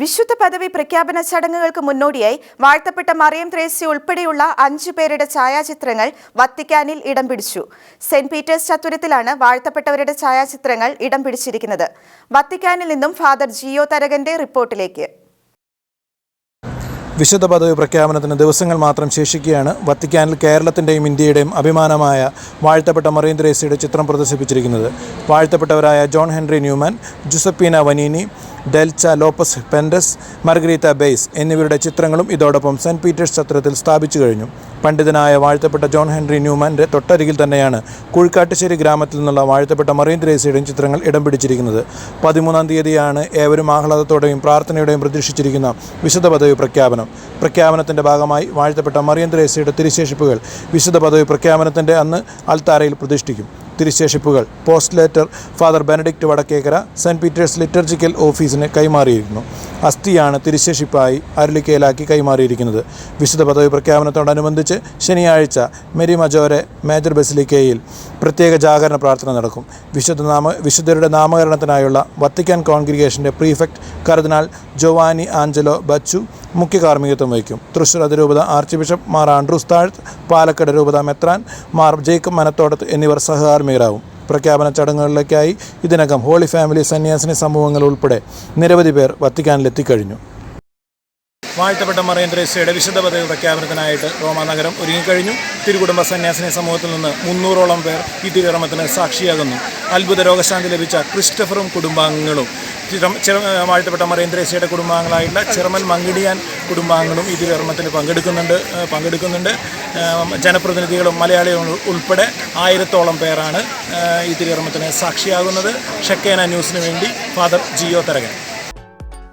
വിശുദ്ധ പദവി പ്രഖ്യാപന ചടങ്ങുകൾക്ക് മുന്നോടിയായി വാഴ്ത്തപ്പെട്ട മറിയം ത്രേസ്യ ഉൾപ്പെടെയുള്ള അഞ്ചു പേരുടെ ഛായാചിത്രങ്ങൾ വത്തിക്കാനിൽ ഇടം പിടിച്ചു. സെന്റ് പീറ്റേഴ്സ് ചത്തുരത്തിലാണ് വാഴ്ത്തപ്പെട്ടവരുടെ ഛായാചിത്രങ്ങൾ ഇടം പിടിച്ചിരിക്കുന്നത്. വത്തിക്കാനിൽ നിന്നും ഫാദർ ജിയോ തരകന്റെ റിപ്പോർട്ടിലേക്ക്. വിശുദ്ധ പദവി പ്രഖ്യാപനത്തിന് ദിവസങ്ങൾ മാത്രം ശേഷിക്കുകയാണ് വത്തിക്കാനിൽ കേരളത്തിന്റെയും ഇന്ത്യയുടെയും അഭിമാനമായ വാഴ്ത്തപ്പെട്ട മറീൻ ചിത്രം പ്രദർശിപ്പിച്ചിരിക്കുന്നത്. വാഴ്ത്തപ്പെട്ടവരായ John Henry Newman Giuseppina Vannini Dulce Lopes Pontes Marguerite Bays എന്നിവരുടെ ചിത്രങ്ങളും ഇതോടൊപ്പം സെന്റ് പീറ്റേഴ്സ് ചത്രത്തിൽ സ്ഥാപിച്ചു കഴിഞ്ഞു. പണ്ഡിതനായ വാഴ്ത്തപ്പെട്ട ജോൺ ഹെൻറി ന്യൂമാന്റെ തൊട്ടരികിൽ തന്നെയാണ് കുഴിക്കാട്ടുശ്ശേരി ഗ്രാമത്തിൽ നിന്നുള്ള വാഴ്ത്തപ്പെട്ട മറീൻ ത്രേസ്യയുടെയും ചിത്രങ്ങൾ ഇടം പിടിച്ചിരിക്കുന്നത്. പതിമൂന്നാം തീയതിയാണ് ഏവരും ആഹ്ലാദത്തോടെയും പ്രാർത്ഥനയോടെയും പ്രതീക്ഷിച്ചിരിക്കുന്ന വിശുദ്ധ പദവി പ്രഖ്യാപനം. പ്രഖ്യാപനത്തിന്റെ ഭാഗമായി വാഴ്ത്തപ്പെട്ട മറിയൻ ത്രേസ്യയുടെ തിരുശേഷിപ്പുകൾ വിശുദ്ധ പദവി പ്രഖ്യാപനത്തിന്റെ അന്ന് അൽത്താരയിൽ പ്രതിഷ്ഠിക്കും. തിരുശേഷിപ്പുകൾ. Postulator father Benedict Vadakkekara Saint Peter's liturgical ഓഫീസിന് കൈമാറിയിരുന്നു. അസ്ഥിയാണ് തിരുശേഷിപ്പായി അരുളിക്കയിലാക്കി കൈമാറിയിരിക്കുന്നത്. വിശുദ്ധ പദവി പ്രഖ്യാപനത്തോടനുബന്ധിച്ച് ശനിയാഴ്ച മെരി മജോരെ മേജർ ബസിലിക്കയിൽ പ്രത്യേക ജാഗരണ പ്രാർത്ഥന നടക്കും. വിശുദ്ധ നാമ വിശുദ്ധരുടെ നാമകരണത്തിനായുള്ള വത്തിക്കാൻ കോൺഗ്രിഗേഷന്റെ പ്രീഫെക്ട് കർദിനാൾ ജോവാനി ആഞ്ചലോ ബച്ചു മുഖ്യ കാർമ്മികത്വം വഹിക്കും. തൃശ്ശൂർ അതിരൂപത ആർച്ച് ബിഷപ്പ് മാർ ആൻഡ്രൂസ് താഴ്ത്ത് പാലക്കാട് രൂപത മെത്രാൻ മാർ ജേക്കബ് മനത്തോടത്ത് എന്നിവർ സഹകാർമ്മികരാകും. പ്രഖ്യാപന ചടങ്ങുകളിലേക്കായി ഇതിനകം ഹോളി ഫാമിലി സന്യാസിനി സമൂഹങ്ങൾ ഉൾപ്പെടെ നിരവധി പേർ വത്തിക്കാനിലെത്തിക്കഴിഞ്ഞു. വാഴ്ത്തപ്പെട്ട മറിയം ത്രേസ്യയുടെ വിശുദ്ധ പദവി പ്രഖ്യാപനത്തിനായിട്ട് റോമ നഗരം ഒരുങ്ങിക്കഴിഞ്ഞു. തിരുകുടുംബ സന്യാസിനി സമൂഹത്തിൽ നിന്ന് മുന്നൂറോളം പേർ ഈ തിരുകർമ്മത്തിന് സാക്ഷിയാകുന്നു. അത്ഭുത രോഗശാന്തി ലഭിച്ച ക്രിസ്റ്റഫറും കുടുംബാംഗങ്ങളും. വാഴ്ത്തപ്പെട്ട മറിയം ത്രേസ്യയുടെ കുടുംബാംഗങ്ങളായിട്ടുള്ള ചിറമൻ മങ്കിടിയാൻ കുടുംബാംഗങ്ങളും ഈ തിരുകർമ്മത്തിൽ പങ്കെടുക്കുന്നുണ്ട് പങ്കെടുക്കുന്നുണ്ട്. ജനപ്രതിനിധികളും മലയാളികളും ഉൾപ്പെടെ ആയിരത്തോളം പേരാണ് ഈ തിരുകർമ്മത്തിന് സാക്ഷിയാകുന്നത്. ഷക്കേന ന്യൂസിന് വേണ്ടി ഫാദർ ജിയോ തരകൻ.